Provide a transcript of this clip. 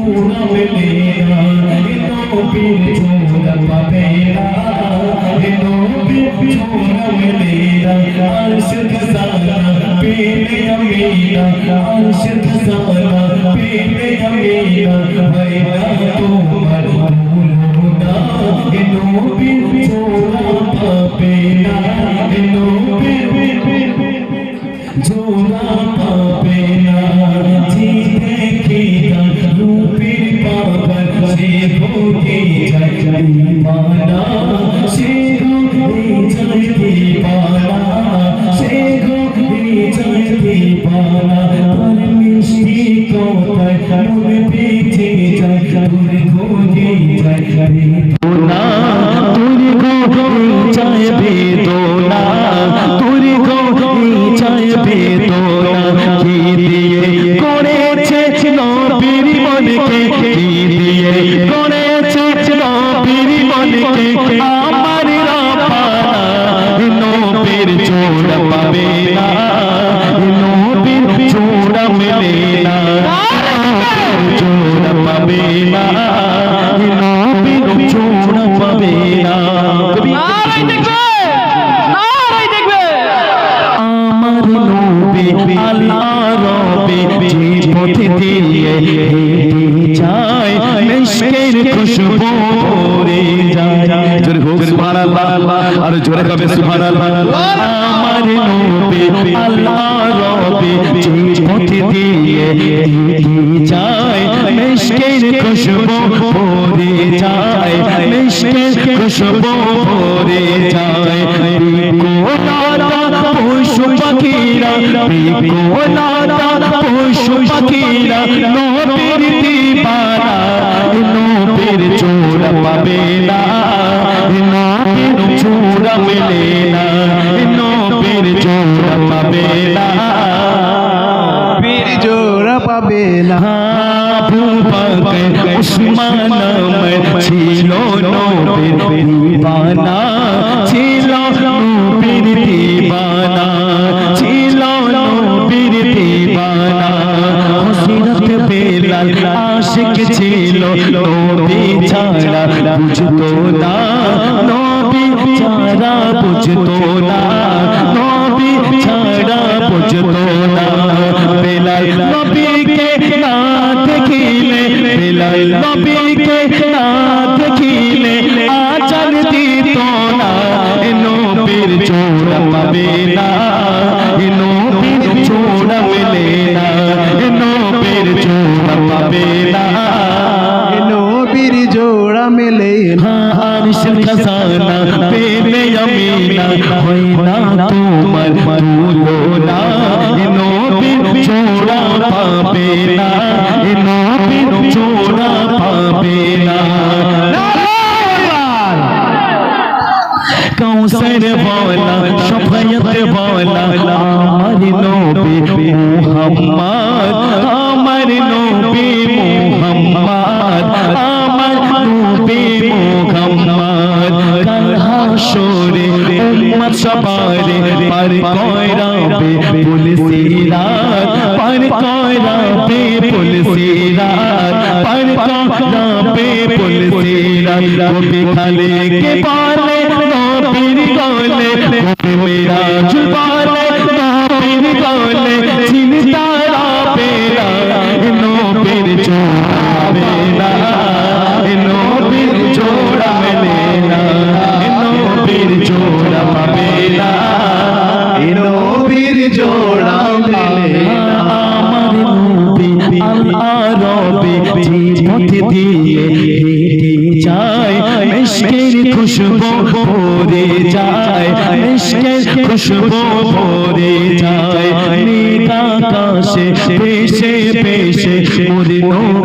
নবীর ছোড়া মেলে না এ নবীর ছোড়া পাবে না এ নবীর ছোড়া মেলে না আরশ খজানা পেলে আমিনা আরশ খজানা পেলে আমিনা হয় না তোমার ভুলো না সে ভোগে যায় দিবানা সে ভোগে যায় দিবানা সে ভোগে যায় দিবানা তোর মিষ্টি কথায় মনে বেঁচে যায় তোর ভোগে যায়। পাবে আর জোরে কবে সুবহানাল্লাহ। আমার নবী আল্লাহ রবে পথে দিয়ে যায়। চোরা মেলে না নবীর চোরা পাবে না। বীর জোড়া পাবে না। উসমান ছিল নবীর দিবানা ছিল নবীর দিবানা ছিল নবীর দিবানা। হযরত বেলাল আশিক ছিল নবী ছাড়া বুঝতো নবীকে না দেখিলে আচার দিত না। নবীর চোরা পাবে না। নবীর চোরা মেলে না। নবীর চোরা পাবে না। নবীর জোড়া মেলে না। আরশের খাজানা পেলে আমিনা হয় না তোমার ভুলো নবীর চোরা পাবে না। নবীর চোরা পাবে না। কৌসর বলা, সফায়ত বলা, আমার নবী মুহাম্মদ, আমার নবী মুহাম্মদ, আমার নবী মুহাম্মদ। কাল হাসরে উম্মত সবারে পার কবি খালে কে পালে খুশবু ভরে যায় নীল আকাশে পেশে পেশে মোর